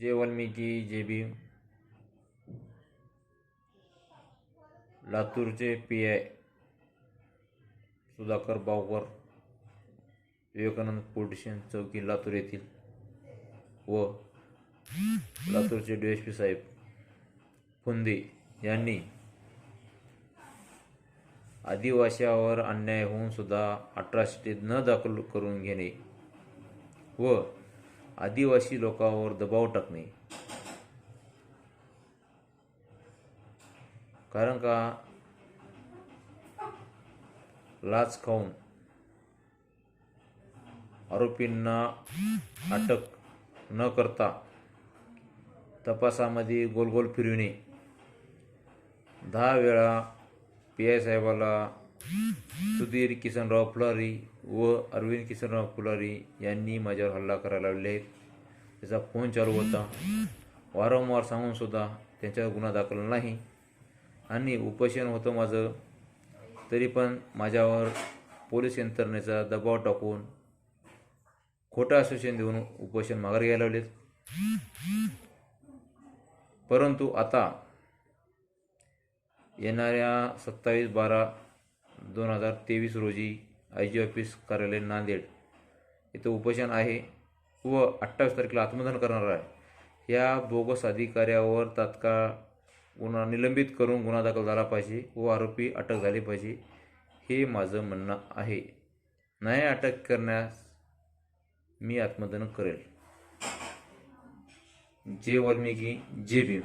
जय Valmiki J B. लातूरचे P. I. Sudhakar Bawkar Vivekanand police चौकी लातूर येथील व लातूरचे डी. एस. पी. साहेब फुंदे यांनी आदिवासीवर अन्याय होऊन सुद्धा अठराशे न दाखल करून घेणे व आदिवासी लोकांवर दबाव टाकणे. कारण का? लाच खाऊन आरोपींना अटक न करता तपासामध्ये गोलगोल फिरविणे. दहा वेळा पी आय साहेबाला सुधीर किसनराव फुलारी व अरविंद किसनराव फुलारी यांनी माझ्यावर हल्ला करायला लावले आहेत. त्याचा फोन चालू होता. वारंवार सांगून सुद्धा त्यांच्यावर गुन्हा दाखल नाही. आणि उपोषण होतं माझं. तरी पण माझ्यावर पोलीस यंत्रणेचा दबाव टाकून खोटं आश्वासन देऊन उपोषण माघार घ्यायला लावलेत. परंतु आता येणाऱ्या सत्तावीस बारा दोन हजार तेवीस रोजी आय जी ऑफिस कार्यालय नांदेड इथं उपोषण आहे व अठ्ठावीस तारखेला आत्मदान करणार आहे. या बोगस अधिकाऱ्यावर तात्काळ गुन्हा निलंबित करून गुन्हा दाखल झाला पाहिजे व आरोपी अटक झाली पाहिजे हे माझं म्हणणं आहे. नाही अटक करण्यास मी आत्मदान करेल. जय वाल्मिकी जय भीम.